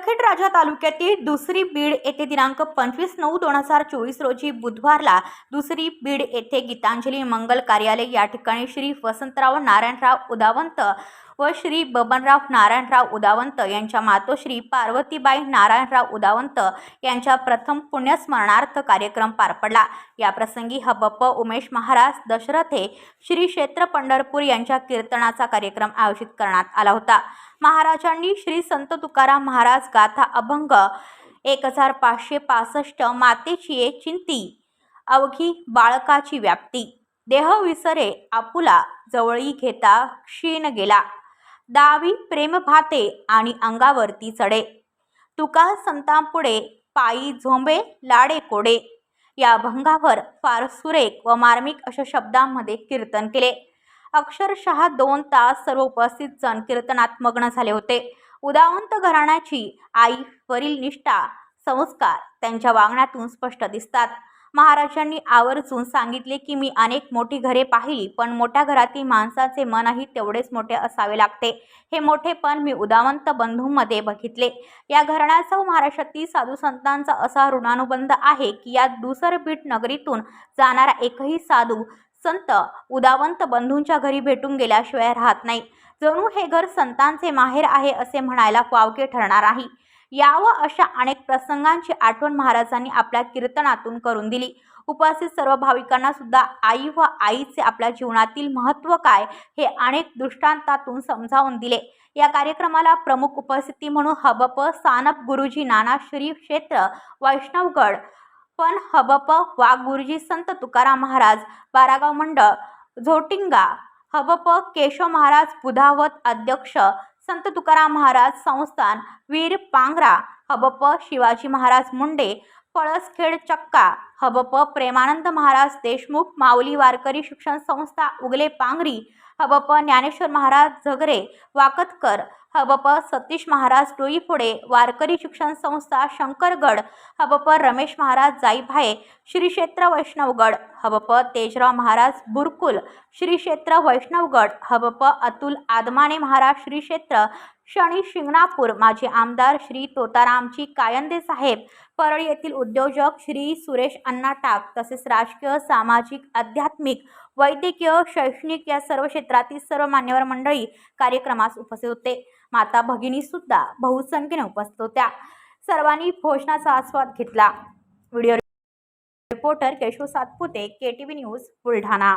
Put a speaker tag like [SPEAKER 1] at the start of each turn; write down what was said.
[SPEAKER 1] सिंदखेड राजा तालुक्यातील दुसरी बीड येथे दिनांक पंचवीस नऊ दोन हजार चोवीस रोजी बुधवारला दुसरी बीड येथे गीतांजली मंगल कार्यालय या ठिकाणी श्री वसंतराव नारायणराव उदावंत व श्री बबनराव नारायणराव उदावंत यांच्या मातोश्री पार्वतीबाई नारायणराव उदावंत यांच्या प्रथम पुण्यस्मरणार्थ कार्यक्रम पार पडला. या प्रसंगी उमेश महाराज दशरथे श्री क्षेत्र पंढरपूर यांच्या कीर्तनाचा कार्यक्रम आयोजित करण्यात आला होता. महाराजांनी श्री संत तुकाराम महाराज गाथा अभंग एक हजार पाचशे पासष्ट मातेची ये चिंती अवघी बाळकाची व्याप्ती देह विसरे आपुला जवळी घेता क्षीण गेला. दावी प्रेम भाते आणि अंगावरती चढे. तुका संतांपुढे पायी झोंबे लाडे कोडे. या अभंगावर फार सुरेख व मार्मिक अशा शब्दांमध्ये कीर्तन केले. अक्षरशः दोन तास सर्व उपस्थित जण कीर्तनात मग्न झाले होते. उदावंत घराण्याची आईवरील निष्ठा संस्कार त्यांच्या वागण्यातून स्पष्ट दिसतात. महाराजांनी आवर्जून सांगितले की मी अनेक मोठी घरे पाहिली पण मोठ्या घरातील माणसाचे मनही तेवढेच मोठे असावे लागते. हे मोठेपण मी उदावंत बंधूंमध्ये बघितले. या घराण्याचा व महाराष्ट्रातील साधू संतांचा असा ऋणानुबंध आहे की या दुसरबीट नगरीतून जाणारा एकही साधू संत उदावंत बंधूंच्या घरी भेटून गेल्याशिवाय राहत नाही. जणू हे घर संतांचे माहेर आहे असे म्हणायला वावगे ठरणार आहे. यावं अशा अनेक प्रसंगांची आठवण महाराजांनी आपल्या कीर्तनातून करून दिली. उपस्थित सर्व भाविकांना सुद्धा आई व आईचे आपल्या जीवनातील महत्त्व काय हे अनेक दृष्टांतातून समजावून दिले. या कार्यक्रमाला प्रमुख उपस्थिती म्हणून हबप सानप गुरुजी नाना श्री क्षेत्र वैष्णवगड पण हबप वाघ गुरुजी संत तुकाराम महाराज बारागाव मंडळ झोटिंगा हबप केशव महाराज बुधावत अध्यक्ष संत तुकाराम महाराज संस्थान वीर पांगरा हबप शिवाजी महाराज मुंडे पळसखेड चक्का हबप प्रेमानंद महाराज देशमुख माऊली वारकरी शिक्षण संस्था उगले पांगरी हबप ज्ञानेश्वर महाराज झगरे वाकतकर हबप सतीश महाराज डोईफोडे वारकरी शिक्षण संस्था शंकरगड हबप रमेश महाराज जाईभाये श्री क्षेत्र वैष्णवगड हबप तेजराव महाराज बुरकुल श्री क्षेत्र वैष्णवगड हबप अतुल आदमाने महाराज श्री क्षेत्र शनी शिंगणापूर माजी आमदार श्री तोतारामजी कायंदे साहेब परळी येथील उद्योजक श्री सुरेश अण्णा टाक तसेच राजकीय सामाजिक आध्यात्मिक वैद्यकीय शैक्षणिक या सर्व क्षेत्रातील सर्व मान्यवर मंडळी कार्यक्रमास उपस्थित होते. माता भगिनी सुद्धा बहुसंख्येने उपस्थित होत्या. सर्वांनी भोजनाचा आस्वाद घेतला. Video reporter Keshav Satpute K T V news Buldhana.